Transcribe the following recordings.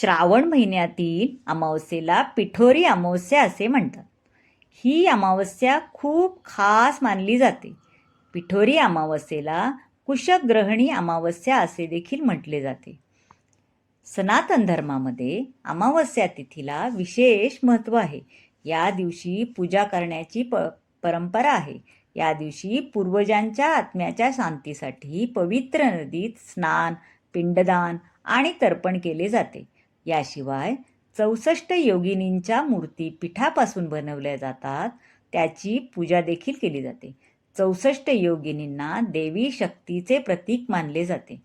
श्रावण महिन्यातील अमावस्येला पिठोरी अमावस्या असे म्हणतात. ही अमावस्या खूप खास मानली जाते. पिठोरी अमावस्येला कुशग्रहणी अमावस्या असे देखील म्हटले जाते. सनातन धर्मामध्ये अमावस्या तिथीला विशेष महत्त्व आहे. या दिवशी पूजा करण्याची प परंपरा आहे. या दिवशी पूर्वजांच्या आत्म्याच्या शांतीसाठी पवित्र नदीत स्नान पिंडदान आणि तर्पण केले जाते. याशिवाय चौसष्ट योगिनींच्या मूर्ती पिठापासून बनवल्या जातात. त्याची पूजा देखील केली जाते. चौसष्ट योगिनींना देवी शक्तीचे प्रतीक मानले जाते.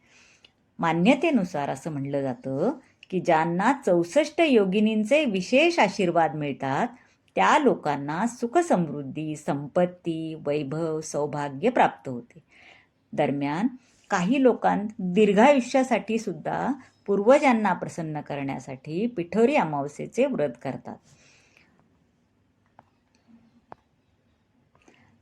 मान्यतेनुसार असं म्हणलं जातं की ज्यांना चौसष्ट योगिनींचे विशेष आशीर्वाद मिळतात त्या लोकांना सुखसमृद्धी संपत्ती वैभव सौभाग्य प्राप्त होते. दरम्यान काही लोकां दीर्घायुष्यासाठी सुद्धा पूर्वजांना प्रसन्न करण्यासाठी पिठोरी अमावस्येचे व्रत करतात.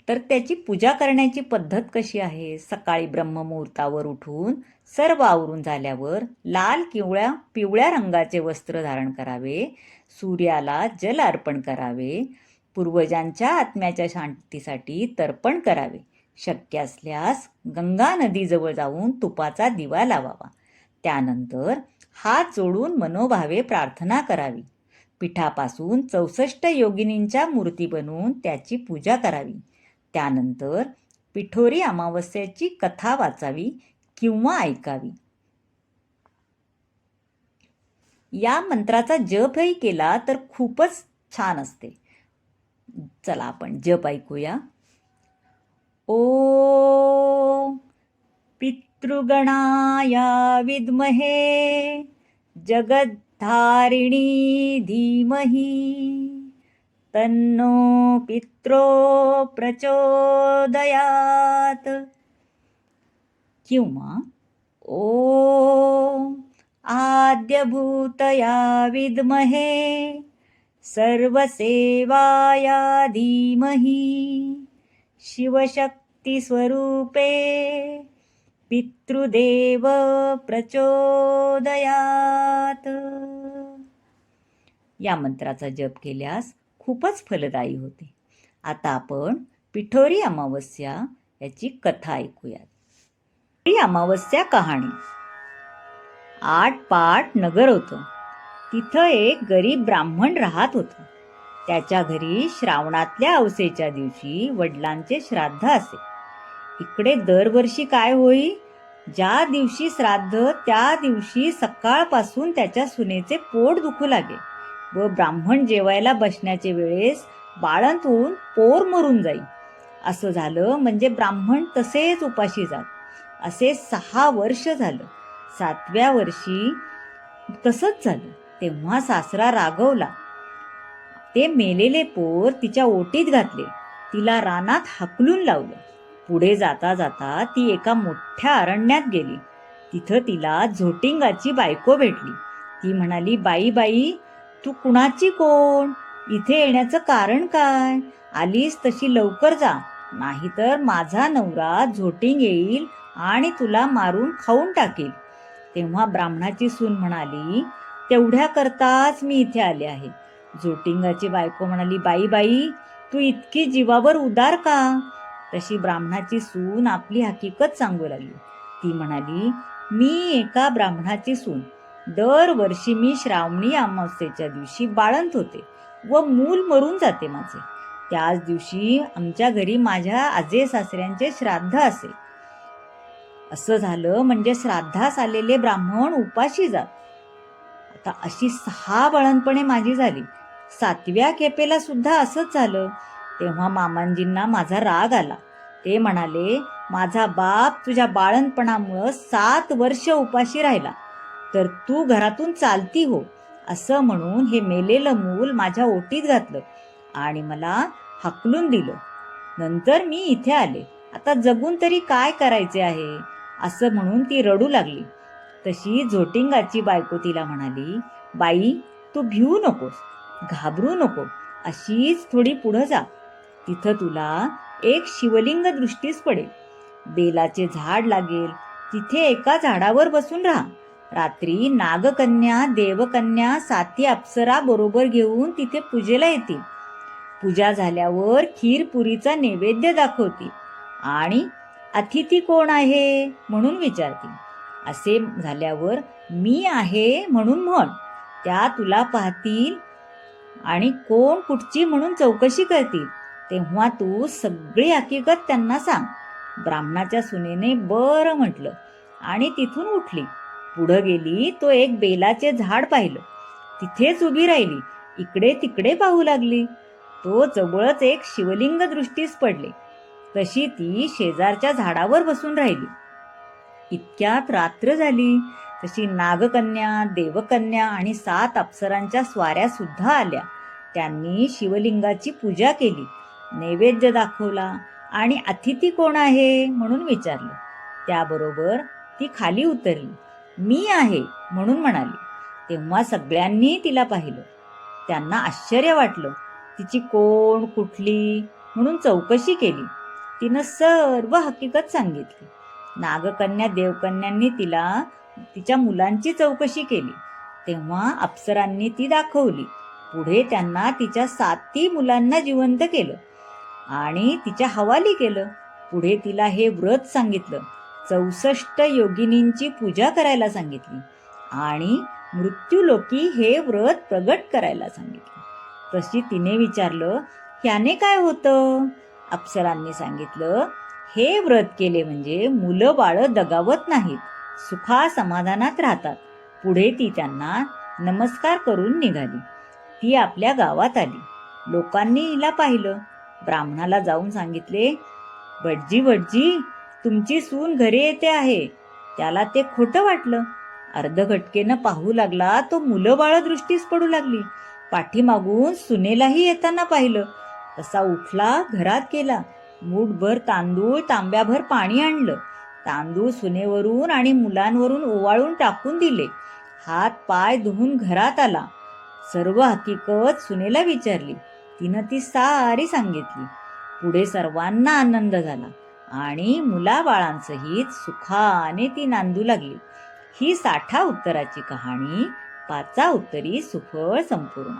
तर त्याची पूजा करण्याची पद्धत कशी आहे? सकाळी ब्रह्ममुहूर्तावर उठून सर्व आवरून झाल्यावर लाल किवळ्या पिवळ्या रंगाचे वस्त्र धारण करावे सूर्याला जल अर्पण करावे पूर्वजांच्या आत्म्याच्या शांतीसाठी तर्पण करावे. शक्य असल्यास गंगा नदीजवळ जाऊन तुपाचा दिवा लावावा. त्यानंतर हात जोडून मनोभावे प्रार्थना करावी. पिठापासून चौसष्ट योगिनींच्या मूर्ती बनवून त्याची पूजा करावी. त्यानंतर पिठोरी अमावस्याची कथा वाचावी किंवा ऐकावी. या मंत्राचा जपही केला तर खूपच छान असते. चला आपण जप ऐकूया. ओ पितृगणाया विद्महे। जगद्धारिणी धीमहि। तन्नो पित्रो प्रचोदयात। किंवा ओ आद्यभूतया विद्महे। सर्वसेवाया धीमहि। शिवशक्तिस्वरूपे पितृदेव प्रचोदयात. या मंत्राचा जप केल्यास खूपच फलदायी होते. आता आपण पिठोरी अमावस्या याची कथा ऐकूयात. पिठोरी अमावस्या कहाणी. आठ पाट नगर होतं. तिथं एक गरीब ब्राह्मण राहत होतं. त्याच्या घरी श्रावणातल्या अवसेच्या दिवशी वडिलांचे श्राद्ध असे. इकडे दरवर्षी काय होई? ज्या दिवशी श्राद्ध त्या दिवशी सकाळपासून त्याच्या सुनेचे पोट दुखू लागे. व ब्राह्मण जेवायला बसण्याचे वेळेस बाळंत होऊन पोर मरून जाई. असं झालं म्हणजे ब्राह्मण तसेच उपाशी जात. असे सहा वर्ष झालं. सातव्या वर्षी तसंच झालं. तेव्हा सासरा रागवला. ते मेलेले पोर तिच्या ओटीत घातले. तिला रानात हाकलून लावलं. पुढे जाता जाता ती एका मोठ्या अरण्यात गेली. तिथं तिला झोटिंगाची बायको भेटली. ती म्हणाली बाई बाई तू कुणाची कोण? इथे येण्याचं कारण काय? आलीस तशी लवकर जा. नाहीतर माझा नवरा झोटिंग येईल आणि तुला मारून खाऊन टाकेल. तेव्हा ब्राह्मणाची सून म्हणाली तेवढ्या करताच मी इथे आले आहे. झोटिंगाची बायको म्हणाली बाई बाई तू इतकी जीवावर उदार का? तशी ब्राह्मणाची सून आपली हकीकत सांगू लागली. ती म्हणाली मी एका ब्राह्मणाची सून. दरवर्षी मी श्रावणी अमावस्येच्या दिवशी बाळंत होते व मूल मरून जाते माझे. त्याच दिवशी आमच्या घरी माझ्या आजे सासऱ्यांचे श्राद्ध असे असं झालं म्हणजे श्राद्धास आलेले ब्राह्मण उपाशी जात आता अशी सहा बाळणपणे माझी झाली. सातव्या खेपेला सुद्धा असंच झालं. तेव्हा मामांजींना माझा राग आला. ते म्हणाले माझा बाप तुझ्या बाळणपणामुळं सात वर्ष उपाशी राहिला. तर तू घरातून चालती हो. असं म्हणून हे मेलेलं मूल माझ्या ओटीत घातलं आणि मला हाकलून दिलं. नंतर मी इथे आले. आता जगून तरी काय करायचे आहे? असं म्हणून ती रडू लागली. तशी झोटिंगाची बायको तिला म्हणाली बाई तू भिवू नकोस घाबरू नको. अशीच थोडी पुढं जा. तिथं तुला एक शिवलिंग दृष्टीस पडेल. बेलाचे झाड लागेल. तिथे एका झाडावर बसून राहा. रात्री नागकन्या देवकन्या साती अप्सरा बरोबर घेऊन तिथे पूजेला येतील. पूजा झाल्यावर खीरपुरीचा नैवेद्य दाखवतील. आणि अतिथी कोण आहे म्हणून विचारतील. असे झाल्यावर मी आहे म्हणून म्हण. त्या तुला पाहतील आणि कोण कुठची म्हणून चौकशी करतील. तेव्हा तू सगळी हकीकत त्यांना सांग. ब्राह्मणाच्या सुनेने बरं म्हटलं आणि तिथून उठली. पुढं गेली तो एक बेलाचे झाड पाहिलं. तिथेच उभी राहिली. इकडे तिकडे पाहू लागली. तो जवळच एक शिवलिंग दृष्टीस पडले. तशी ती शेजारच्या झाडावर बसून राहिली. इतक्यात रात्र झाली. तशी नागकन्या देवकन्या आणि सात अप्सरांच्या स्वाऱ्या सुद्धा आल्या. त्यांनी शिवलिंगाची पूजा केली. नैवेद्य दाखवला. आणि अतिथी कोण आहे? म्हणून विचारलं. त्याबरोबर ती खाली उतरली. मी आहे म्हणून म्हणाली. तेव्हा सगळ्यांनी तिला पाहिलं. त्यांना आश्चर्य वाटलं. तिची कोण कुठली? म्हणून चौकशी केली. तिनं सर्व हकीकत सांगितली. नागकन्या देवकन्यांनी तिला तिच्या मुलांची चौकशी केली. तेव्हा अप्सरांनी ती दाखवली. पुढे त्यांना तिच्या साती मुलांना जिवंत केलं. आणि तिच्या हवाली केलं. पुढे तिला हे व्रत सांगितलं. चौसष्ट योगिनींची पूजा करायला सांगितली. आणि मृत्यूलोकी हे व्रत प्रगट करायला सांगितलं. तशी तिने विचारलं ह्याने काय होतं? अप्सरांनी सांगितलं हे व्रत केले म्हणजे मुलं बाळं दगावत नाहीत सुखा समाधानात राहतात. पुढे ती त्यांना नमस्कार करून निघाली. ती आपल्या गावात आली. लोकांनी हिला पाहिलं. ब्राह्मणाला जाऊन सांगितले भटजी भटजी तुमची सून घरी येते आहे. त्याला ते खोटं वाटलं. अर्धघटकेनं पाहू लागला तो मुलं बाळ दृष्टीस पडू लागली. पाठीमागून सुनेलाही येताना पाहिलं. तसा उठला घरात गेला मूठभर तांदूळ तांब्याभर पाणी आणलं. तांदूळ सुनेवरून आणि मुलांवरून ओवाळून टाकून दिले. हात पाय धुवून घरात आला. सर्व हकीकत सुनेला विचारली. तिनं ती सारी सांगितली. पुढे सर्वांना आनंद झाला आणि मुलाबाळांसहित सुखाने ती नांदू लागली. ही साठा उत्तराची कहाणी पाचा उत्तरी सुफळ संपूर्ण.